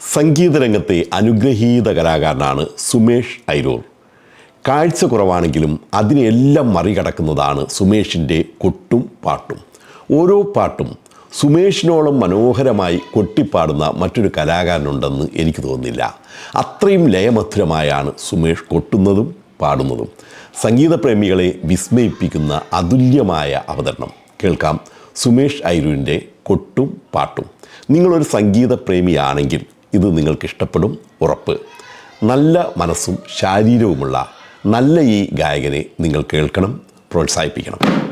സംഗീത രംഗത്തെ അനുഗ്രഹീത കലാകാരനാണ് സുമേഷ് ഐരൂർ. കാഴ്ച കുറവാണെങ്കിലും അതിനെല്ലാം മറികടക്കുന്നതാണ് സുമേഷിന്റെ കൊട്ടും പാട്ടും. ഓരോ പാട്ടും സുമേഷിനോളം മനോഹരമായി കൊട്ടിപ്പാടുന്ന മറ്റൊരു കലാകാരനുണ്ടെന്ന് എനിക്ക് തോന്നുന്നില്ല. അത്രയും ലയമധുരമായാണ് സുമേഷ് കൊട്ടുന്നതും പാടുന്നതും. സംഗീതപ്രേമികളെ വിസ്മയിപ്പിക്കുന്ന അതുല്യമായ അവതരണം. കേൾക്കാം സുമേഷ് ഐരൂരിന്റെ കൊട്ടും പാട്ടും. നിങ്ങളൊരു സംഗീത പ്രേമിയാണെങ്കിൽ ഇത് നിങ്ങൾക്ക് ഇഷ്ടപ്പെടും ഉറപ്പ്. നല്ല മനസ്സും ശാരീരവുമുള്ള നല്ല ഈ ഗായകനെ നിങ്ങൾ കേൾക്കണം പ്രോത്സാഹിപ്പിക്കണം.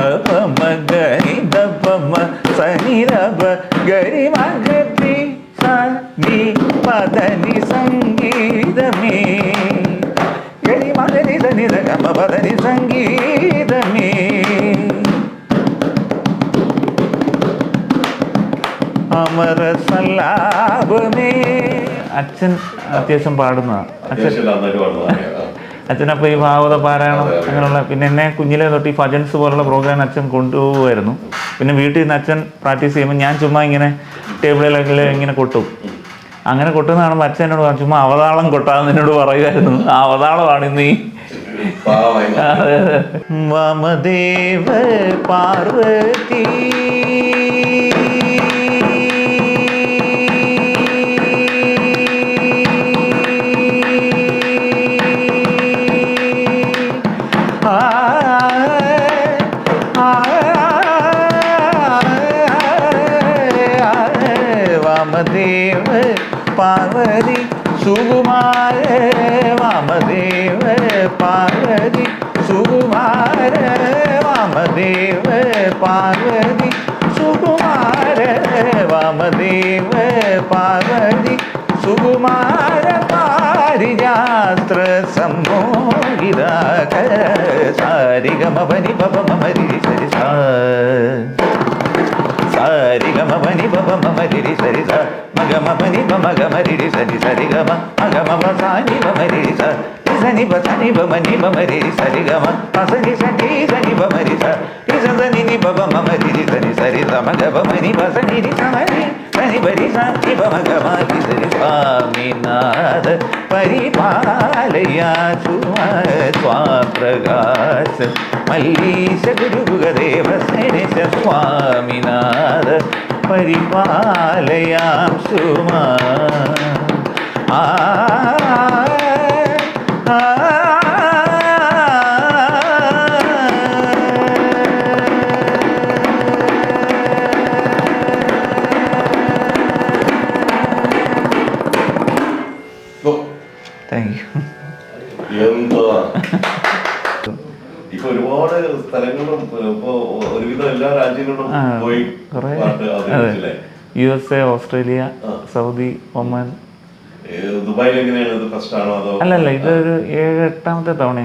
ദപമ ഗരി ദപമ സനി രബ ഗരി മഗതി സനി പദനി സംഗീതമേ ഗരി മഗരി സനി രഗമ പദനി സംഗീതമേ അമര സല്ലാപമേ അച്ഛൻ അത്യാവശ്യം പാടുന്നതാണ് അച്ഛൻ അച്ഛനപ്പോൾ ഈ ഭാഗവത പാരായണം അങ്ങനെയുള്ള പിന്നെ എന്നെ കുഞ്ഞിലെ തൊട്ട് ഈ ഭജൻസ് പോലുള്ള പ്രോഗ്രാം അച്ഛൻ കൊണ്ടുപോകുമായിരുന്നു. പിന്നെ വീട്ടിൽ നിന്ന് അച്ഛൻ പ്രാക്ടീസ് ചെയ്യുമ്പോൾ ഞാൻ ചുമ്മാ ഇങ്ങനെ ടേബിളിലൊക്കെ ഇങ്ങനെ കൊട്ടും. അങ്ങനെ കൊട്ടുന്ന കാണുമ്പോൾ അച്ഛൻ എന്നോട് പറഞ്ഞു ചുമ്മാ അവതാളം കൊട്ടാന്ന് എന്നോട് പറയുമായിരുന്നു. ആ അവതാളമാണ് ഇന്ന് ഈ. വാമദേവ പാർവതി പാർവതി സുകുമാര വാമദേവ പാർവതി സുകുമാര വാമദേവ പാർവതി സുകുമാര പാരിജാത്ര സമ്മോഹിതാക സാരിഗമ പനി പപ മരി സരി സാ. മഗമപനി പമഗമരി സരി സരിഗമ രിരി സരി സ. മഗമ പനി പ മഗമ രിരി സരി സരി ഗമ മഗമ പ സാനി പ മരി സ സനി പ സനി പ മനി പ മരി സരി ഗമ പസനി സനി സനി പ മരി സ ഇസ സനി നി പ മമ രിരി സരി സരി സ മഗ പ മനി പ സനി രി സ മരി സനി പരി സ നി പ മഗമ രി സരി സ്വാമിനാഥ പരിപാലയ സ്വാപ്രകാശ മല്ലീശ താങ്ക് യു എന്താ ഇപ്പൊ ഒരുപാട് സ്ഥലങ്ങളും ഇപ്പൊ ഒരുവിധം എല്ലാ രാജ്യങ്ങളിലും പോയി U S A Australia Saudi Oman ദുബായിൽ എങ്ങനെയാണ് ഇത് ഫസ്റ്റ് ആണോ അതോ അല്ലല്ല ഇതൊരു ഏഴ് എട്ടാമത്തെ തവണ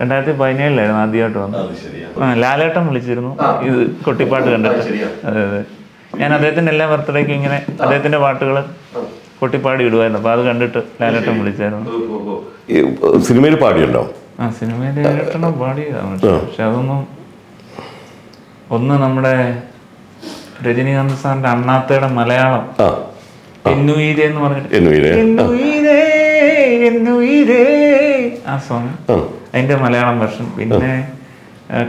രണ്ടായിരത്തി പതിനേഴിലായിരുന്നു ആദ്യമായിട്ട് വന്നത്. അത് ശരിയാ ആ, ലാലേട്ടൻ വിളിച്ചിരുന്നു. ഇത് കൊട്ടിപ്പാട്ട് കണ്ടിട്ട്. അതെ അതെ. ഞാൻ അദ്ദേഹത്തിന്റെ എല്ലാ ബർത്ത്ഡേക്കും ഇങ്ങനെ അദ്ദേഹത്തിന്റെ പാട്ടുകൾ കൊട്ടിപ്പാടി ഇടുമായിരുന്നു അപ്പൊ അത് കണ്ടിട്ട് ലാലേട്ടൻ വിളിച്ചായിരുന്നു. സിനിമയിൽ പാടിയുണ്ടോ? ആ സിനിമയിൽ ഏഴെട്ടെണ്ണം പാടിയതാണ് പക്ഷെ അതൊന്നും ഒന്ന് നമ്മുടെ രജനീകാന്ത് സാറിന്റെ അണ്ണാത്തയുടെ മലയാളം ആ. എന്നുയിരേ എന്ന് പറഞ്ഞിട്ട്. എന്നുയിരേ? ആ. എന്നുയിരേ, എന്നുയിരേ. ആ സോങ് അതിന്റെ മലയാളം വെർഷൻ പിന്നെ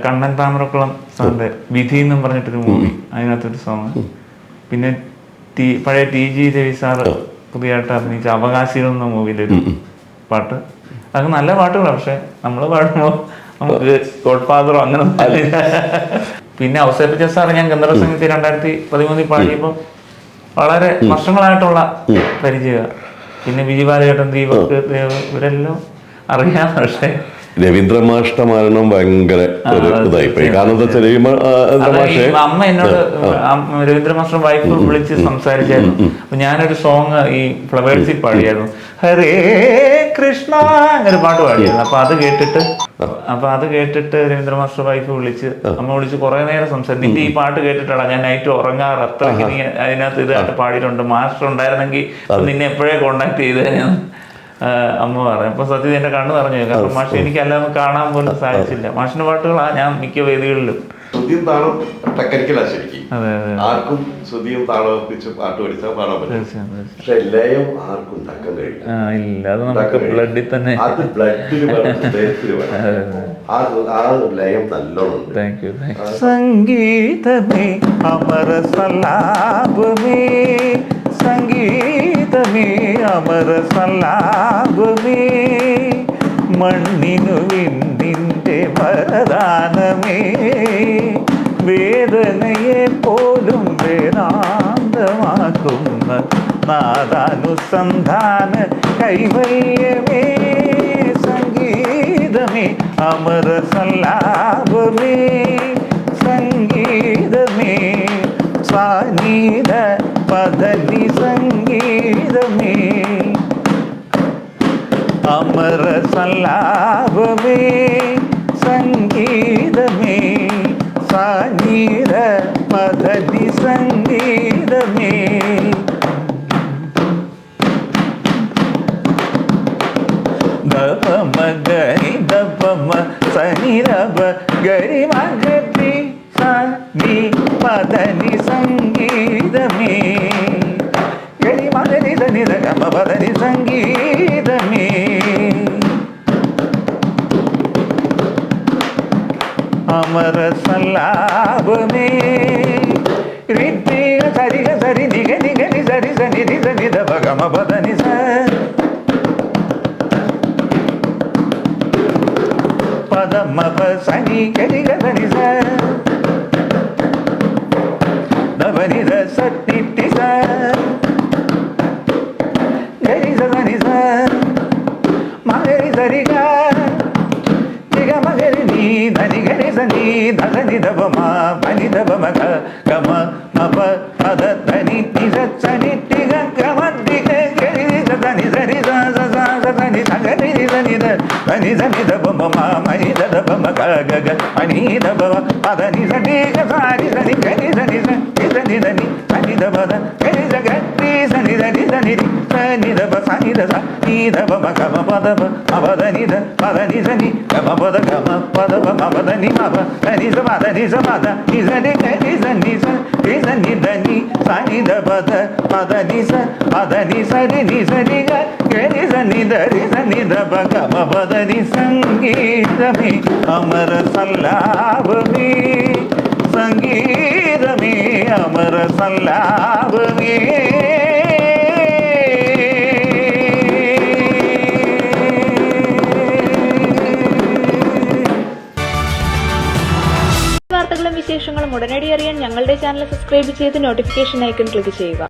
കണ്ണൻ താമരക്കുളം സോങ്ങിന്റെ വിധി എന്നും പറഞ്ഞിട്ടൊരു മൂവി അതിനകത്തൊരു സോങ് പിന്നെ ടി പഴയ ടി ജി രവി സാറ് പുതിയതായിട്ട് അഭിനയിച്ച അവകാശികൾ എന്ന മൂവിയിലൊരു പാട്ട്. അതൊക്കെ നല്ല പാട്ടുകളാണ് പക്ഷെ നമ്മൾ പാടുമ്പോൾ നമുക്ക് ഗോഡ് ഫാദറോ അങ്ങനെ പിന്നെ ഔസേപ്പിച്ച സാറ് ഞാൻ ഗന്ധർവ സംഗീത രണ്ടായിരത്തി പതിമൂന്നിൽ പാടിയപ്പോൾ വളരെ വർഷങ്ങളായിട്ടുള്ള പരിചയമാണ്. പിന്നെ ബിജു ബാലചേട്ടൻ ദീപക് ഇവരെല്ലാം അറിയാം. പക്ഷേ രവീന്ദ്ര മാഷ്ട മരണം ഭയങ്കര ഒരു ഇതായിപ്പോയി. കാരണം എന്താ വെച്ചാൽ അമ്മ എന്നോട് രവീന്ദ്ര മാസ്റ്റർ വൈഫ് വിളിച്ച് സംസാരിച്ചായിരുന്നു. അപ്പൊ ഞാനൊരു സോങ് ഈ ഫ്ലവേഴ്സിൽ പാടിയായിരുന്നു. ഹരേ കൃഷ്ണ അങ്ങനെ പാട്ട് പാടിയായിരുന്നു. അപ്പൊ അത് കേട്ടിട്ട് അപ്പൊ അത് കേട്ടിട്ട് രവീന്ദ്ര മാസ്റ്റർ വൈഫ് വിളിച്ച് അമ്മ വിളിച്ച് കുറെ നേരം സംസാരിച്ചു. നിന്റെ ഈ പാട്ട് കേട്ടിട്ടാണ്? ഞാൻ നൈറ്റ് ഉറങ്ങാറ് അത്ര അതിനകത്ത് ഇതായിട്ട് പാടിയിട്ടുണ്ട്. മാസ്റ്റർ ഉണ്ടായിരുന്നെങ്കിൽ നിന്നെ എപ്പോഴേ കോണ്ടാക്ട് ചെയ്തേനെ അമ്മ പറഞ്ഞു. അപ്പൊ സത്യത്തിൽ എന്റെ കണ്ണ് നിറഞ്ഞു പോയി. കാരണം മാഷ് എനിക്ക് അല്ലാതെ കാണാൻ പോലും സാധിച്ചില്ല. മാഷിന്റെ പാട്ടുകളാ ഞാൻ മിക്ക വേദികളിലും. ശ്രുതിയും താളം ടെക്നിക്കലാ ശരിക്കും. ആർക്കും ശ്രുതിയും താളം ഒപ്പിച്ച് പാട്ട് പഠിച്ചാൽ പാടാൻ പറ്റും. പക്ഷെ ലയം ആർക്കും ഉണ്ടാക്കാൻ കഴിയില്ല. ആ അത് ബ്ലഡിൽ ഹൃദയത്തിൽ ലയം നല്ലോണം സംഗീതമേ അമര സല്ലാപമേ സംഗീതമേ അമര സല്ലാപമേ മണ്ണിനു വിണ്ണിന്റെ വരദാനമേ. വേദനയെ പോലും വേദാന്തമാക്കുന്ന നാദാനുസന്ധാന കൈവല്യമേ. സംഗീതമേ അമര സല്ലാപമേ സംഗീതമേ സാനീത പദനി സംഗീതമേ. അമര സല്ലാപമേ സംഗീതമേ സാനീത പദനി സംഗീതമേ ദപമ ഗരി ദപമ സനി രബ ഗരി മഗരി സനി പദനി സംഗീതമേ ഗരി മഗരി ധനി ഗമ പദനി സംഗീതമേ സല്ലാപമേ രിത്തിക സരിഗ സരി നിഗ നിഗ നി സരി സനി നി സനി ദ ഗമ പദനി സ പദമ പ സനി ഗരി ഗനി గమ గమ మప పద ధని నిజ చని టిగ గమ దిగ గరి దని దని దని దని దని దని దని ద బమ మ మని ద ద బమ గ గ గ అని ద బమ పద ని ద డి గ సారి దని గని దని దని దని దని దని ద బద గని ద గ ரி ச நித நித நிரி ச நித ப ச நித ச நித ப ப கம பத ப மபத நித பத நி ச நி கம பத கம பத ப மபத நி மப த நி ச மத நி ச மத நி ச நி த நி ச நி ச ரி ச நி த நி ச நி த பத மத நி ச மத நி ச ரி நி ச ரி க கே ரி ச நி த ரி ச நி த ப கம பத நி சங்கீதமே அமர சல்லாபமே संगीत में अमर सल्लाभ में ഉടനടി അറിയാൻ ഞങ്ങളുടെ ചാനൽ സബ്സ്ക്രൈബ് ചെയ്ത് നോട്ടിഫിക്കേഷൻ ഐക്കൺ ക്ലിക്ക് ചെയ്യുക.